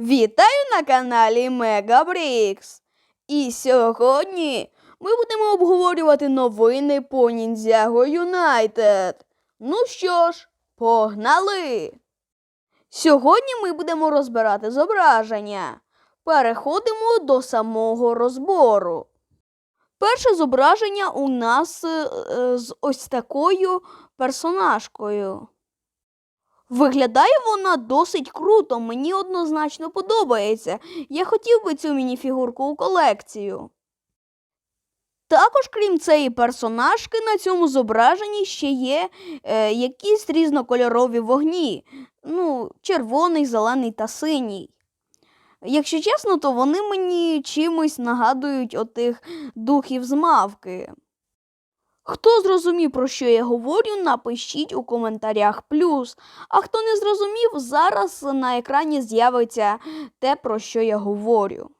Вітаю на каналі Мегабрікс. І сьогодні ми будемо обговорювати новини по Ніндзяго Юнайтед. Ну що ж, погнали! Сьогодні ми будемо розбирати зображення. Переходимо до самого розбору. Перше зображення у нас е, е, з ось такою персонажкою. Виглядає вона досить круто, мені однозначно подобається. Я хотів би цю мініфігурку у колекцію. Також, крім цієї персонажки, на цьому зображенні ще є е, якісь різнокольорові вогні. Ну, червоний, зелений та синій. Якщо чесно, то вони мені чимось нагадують отих духів з мавки. Хто зрозумів, про що я говорю, напишіть у коментарях плюс. А хто не зрозумів, зараз на екрані з'явиться те, про що я говорю.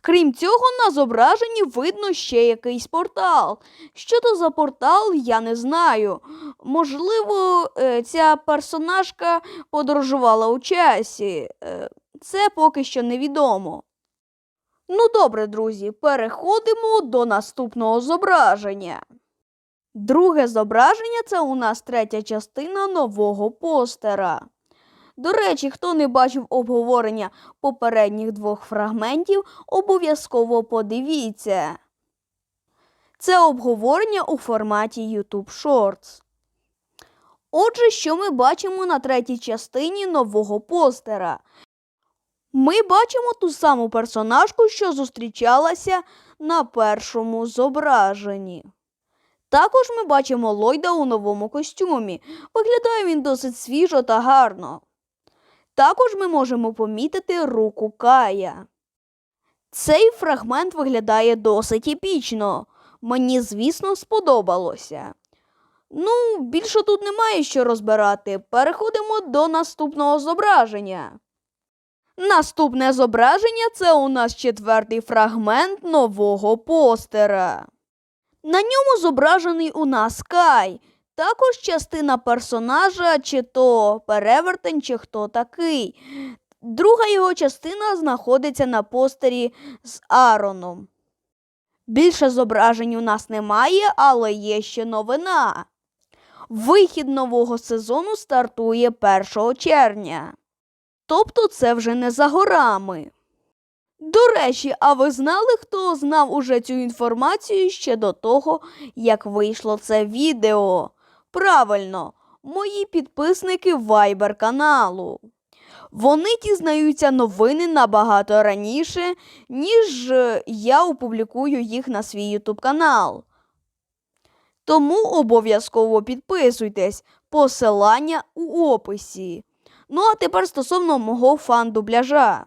Крім цього, на зображенні видно ще якийсь портал. Що то за портал, я не знаю. Можливо, е, ця персонажка подорожувала у часі. Е, Це поки що невідомо. Ну добре, друзі, переходимо до наступного зображення. Друге зображення це у нас третя частина нового постера. До речі, хто не бачив обговорення попередніх двох фрагментів, обов'язково подивіться. Це обговорення у форматі YouTube Shorts. Отже, що ми бачимо на третій частині нового постера? Ми бачимо ту саму персонажку, що зустрічалася на першому зображенні. Також ми бачимо Ллойда у новому костюмі. Виглядає він досить свіжо та гарно. Також ми можемо помітити руку Кая. Цей фрагмент виглядає досить епічно. Мені, звісно, сподобалося. Ну, більше тут немає що розбирати. Переходимо до наступного зображення. Наступне зображення це у нас четвертий фрагмент нового постера. На ньому зображений у нас Кай, також частина персонажа, чи то перевертень, чи хто такий. Друга його частина знаходиться на постері з Ароном. Більше зображень у нас немає, але є ще новина. Вихід нового сезону стартує 1 червня. Тобто це вже не за горами. До речі, а ви знали, хто знав уже цю інформацію ще до того, як вийшло це відео? Правильно, мої підписники Viber каналу. Вони дізнаються новини набагато раніше, ніж е, я опублікую їх на свій YouTube канал. Тому обов'язково підписуйтесь, посилання у описі. Ну а тепер стосовно мого фан-дубляжа.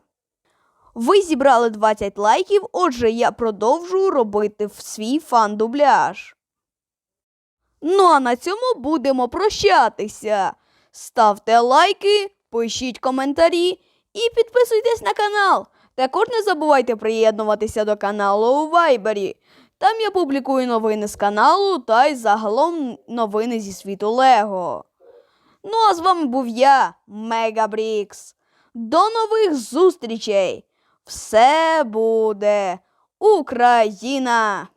Ви зібрали 20 лайків, отже, я продовжую робити свій фан-дубляж. Ну а на цьому будемо прощатися. Ставте лайки, пишіть коментарі і підписуйтесь на канал. Також не забувайте приєднуватися до каналу у Вайбері. Там я публікую новини з каналу та й загалом новини зі світу Лего. Ну а з вами був я, Мегабрікс. До нових зустрічей! Все буде Україна!